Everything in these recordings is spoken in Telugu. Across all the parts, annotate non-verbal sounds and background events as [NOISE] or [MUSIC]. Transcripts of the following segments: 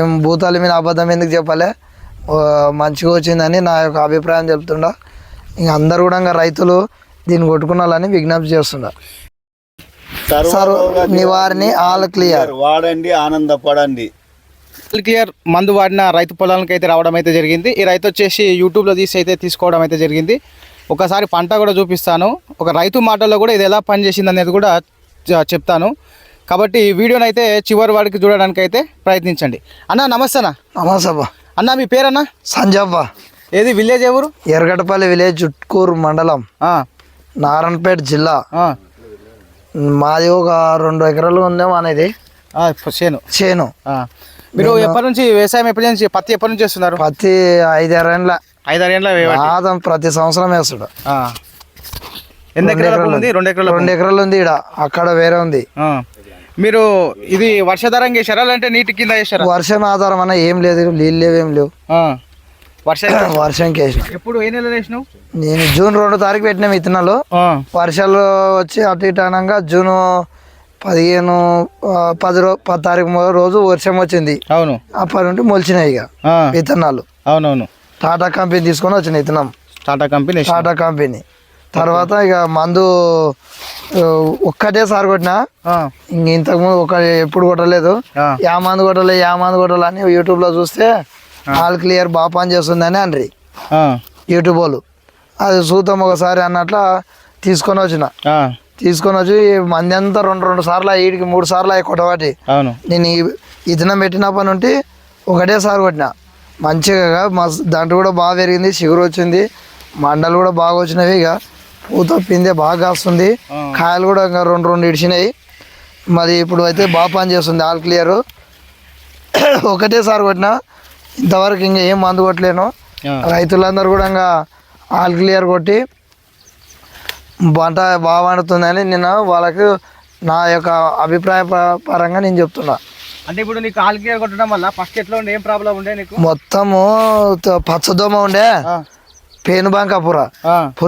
ఏం భూతాల మీద అబద్ధం ఎందుకు చెప్పాలి? మంచిగా వచ్చిందని నా యొక్క అభిప్రాయం చెప్తుండా. ఇంక అందరు కూడా రైతులు దీన్ని కొట్టుకున్నాలని విజ్ఞప్తి చేస్తుండ. నివారణ ఆల్ క్లియర్. వాడండి ఆనందపడండి. క్లియర్ మందు వాడిన రైతు పొలాలకు అయితే రావడం అయితే జరిగింది. ఈ రైతు వచ్చేసి యూట్యూబ్లో తీసి అయితే తీసుకోవడం అయితే జరిగింది. ఒకసారి పంట కూడా చూపిస్తాను. ఒక రైతు మాటల్లో కూడా ఇది ఎలా పనిచేసింది అనేది కూడా చెప్తాను. కాబట్టి ఈ వీడియోని అయితే చివరి వాడికి చూడడానికి అయితే ప్రయత్నించండి. అన్న నమస్తే అన్న. నమస్తబ్బ అన్న మీ పేరన్నా? సంజవ్వ ఏది విలేజ్ ఎవరు? ఎర్గటపల్లి విలేజ్ చుట్కూరు మండలం. నారాయణపేట జిల్లా. మాది ఒక రెండు ఎకరాలు ఉందేమో అనేది. చేను. చేను. మీరు ఎప్పటి నుంచి వ్యవసాయం ఎప్పటి నుంచి పత్తి ఎప్పటి నుంచి చేస్తున్నారు? పత్తి ఐదారేళ్ళ ఐదారు ఏళ్ళ. ఆదం ప్రతి సంవత్సరం వేస్తాడు. ఎన్ని ఎకరాల ఉంది? రెండు ఎకరాల రెండు ఎకరాలు ఉంది ఇక్కడ అక్కడ వేరే ఉంది. మీరు ఇది వర్షాధారం చేశారా? లేదంటే నీటి కింద చేశారా? వర్షం ఆధారం అన్న ఏం లేదు నీళ్ళు లేవు ఏం లేవు. వర్ష వర్షంకి వేసిన ఎప్పుడు ఏ నెలలో వేసినావు నేను జూన్ రెండు తారీఖు పెట్టిన విత్తనాలు. వర్షాలు వచ్చి అటు ఇటు అనగా జూన్ పదిహేను పది రో పది తారీఖు రోజు వర్షం వచ్చింది. అవును. అప్పటి నుండి మొలిచినాయి ఇక. విత్తనాలు అవునవును. టాటా కంపెనీ తీసుకొని వచ్చిన విత్తనం టాటా కంపెనీ. టాటా కంపెనీ. తర్వాత ఇక మందు ఆ, ఒక్కటేసారి కొట్టినా. ఇంక ఇంతకుముందు ఒక ఎప్పుడు కొట్టలేదు. యా మందు కొట్టలే యా మందు కొట్టాలి అని యూట్యూబ్లో చూస్తే ఆల్ క్లియర్ బాగా పని చేస్తుందని అనరి. ఆ. యూట్యూబ్ వాళ్ళు. అది చూద్దాం ఒకసారి అన్నట్ల తీసుకొని వచ్చిన. తీసుకొని వచ్చి మంది అంతా రెండు రెండు సార్లు వీడికి మూడు సార్లు అయ్యి కొట్టవాటి నేను ఈ ఈ దినం పెట్టినప్పటి నుండి ఒకటేసారి కొట్టిన. మంచిగా మస్తు దాంట్లో కూడా బాగా పెరిగింది చిగురు వచ్చింది మండలు కూడా బాగా వచ్చినవి ఇక. పూత పిందె బాగా కాస్తుంది. కాయలు కూడా ఇంకా రెండు రెండు ఇడిచినాయి. మరి ఇప్పుడు అయితే బాగా పని చేస్తుంది ఆల్ క్లియర్. [COUGHS] ఒకటేసారి కొట్టిన ఇంతవరకు ఇంకా ఏం మందు కొట్టలేను. రైతులందరూ కూడా ఇంకా ఆల్ క్లియర్ కొట్టి పంట బాగా పండుతుందని నేను వాళ్ళకు నా యొక్క అభిప్రాయ పరంగా నేను చెప్తున్నా. అంటే ఇప్పుడు నీకు ఆల్ క్లియర్ కొట్టడం వల్ల ఫస్ట్ ఎట్లా ఉండే? ఏం ప్రాబ్లం ఉండే నీకు? మొత్తము పచ్చదోమ ఉండే. ఆ. పేనుబంక పుర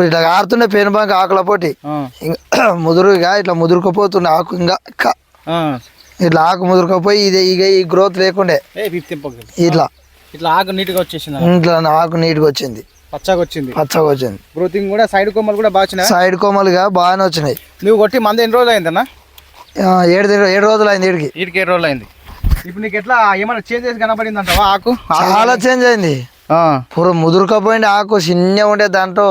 ఇట్లా ఆరుతుండే పేనుబంక ఆకుల పోటీ. ఆ. ఇంకా [CLEARS THROAT] ముదురుగా ఇట్లా ముదురుకుపోతుండే ఆకు ఇంకా. ఇట్లా ఆకు ముదురుకపోయి ఇది ఇక ఈ గ్రోత్ లేకుండే. ఇట్లా. ఇట్లా ఆకు నీట్గా వచ్చేసింది? ఇట్లా ఆకు నీట్గా వచ్చింది. పచ్చగా వచ్చింది. పచ్చగా వచ్చింది. గ్రోతింగ్ కూడా సైడ్ కొమ్మలు కూడా బాగా వచ్చినాయి? సైడ్ కొమ్మలుగా బాగానే వచ్చినాయి. నువ్వు కొట్టి మంది ఎన్ని రోజులు అయిందన్నా? ఏడు ఏడు రోజులు అయింది వీడికి వీటికి ఏడు రోజులు అయింది. ఇప్పుడు నీకు ఎట్లా ఏమైనా చేంజెస్ కనబడింది అంటావా ఆకు చాలా చేంజ్ అయింది. పూర్వం ముదురుకపోయింది ఆకు చిన్న ఉండే దాంట్లో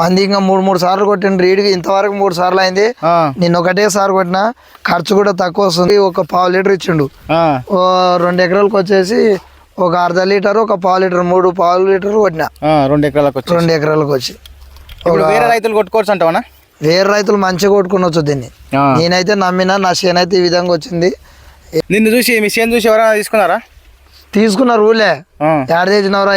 మంది ఇంకా మూడు మూడు సార్లు కొట్టిండ్రు. రీడికి ఇంతవరకు మూడు సార్లు అయింది. నేను ఒకటే సారి కొట్టిన. ఖర్చు కూడా తక్కువ వస్తుంది. ఒక పావు లీటర్ ఇచ్చిండు. రెండు ఎకరాలకు వచ్చేసి ఒక అర్ధ లీటర్ ఒక పావు లీటర్ మూడు పావు లీటర్ కొట్టిన. రెండు ఎకరాలకు వచ్చి రెండు ఎకరాలకు వచ్చి. వేరే రైతులు కొట్టుకోవచ్చు అంటావా వేరే రైతులు మంచిగా కొట్టుకునొచ్చు దీన్ని. నేనైతే నమ్మినా నా చేను అయితే ఈ విధంగా వచ్చింది. నిన్ను చూసి మీ చేను చూసి ఎవరైనా తీసుకున్నారా? తీసుకున్నారు ఊళ్ళే. ఎక్కడ తెచ్చినవరా?